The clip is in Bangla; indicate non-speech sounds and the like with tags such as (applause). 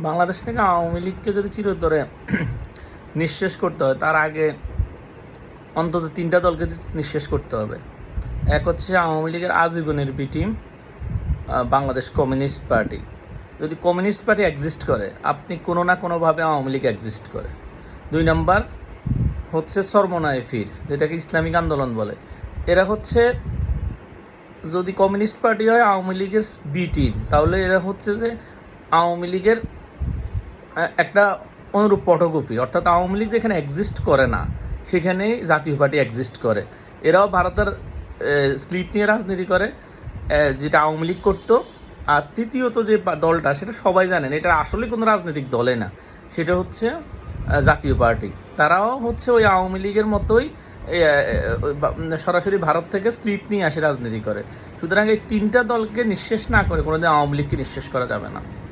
বাংলাদেশ থেকে আওয়ামী লীগকে যদি চিরতরে (clears throat) নিঃশেষ করতে হয়, তার আগে অন্তত তিনটা দলকে নিঃশেষ করতে হবে। এক হচ্ছে আওয়ামী লীগের আজীবনের B team Bangladesh Communist Party. যদি কমিউনিস্ট পার্টি এক্সিস্ট করে, আপনি কোনো না কোনোভাবে আওয়ামী লীগ এক্সিস্ট করে। দুই নম্বর হচ্ছে সর্বনায় ফির, যেটাকে ইসলামিক আন্দোলন বলে। এরা হচ্ছে, যদি কমিউনিস্ট পার্টি হয় আওয়ামী লীগের বি টিম, তাহলে এরা হচ্ছে যে আওয়ামী লীগের একটা অনুরূপ পটকপি অর্থাৎ আওয়ামী লীগ যেখানে এক্সিস্ট করে না, সেখানেই জাতীয় পার্টি এক্সিস্ট করে। এরাও ভারতের স্লিপ নিয়ে রাজনীতি করে যেটা আওয়ামী লীগ করতো। আর তৃতীয়ত যে দলটা, সেটা সবাই জানেন, এটা আসলে কোনো রাজনৈতিক দলে না। সেটা হচ্ছে জাতীয় পার্টি। তারাও হচ্ছে ওই আওয়ামী লীগের মতোই সরাসরি ভারত থেকে স্লিপ নিয়ে আসে রাজনীতি করে। সুতরাং এই তিনটা দলকে নিঃশেষ না করে কোনোদিন আওয়ামী লীগকে নিঃশেষ করা যাবে না।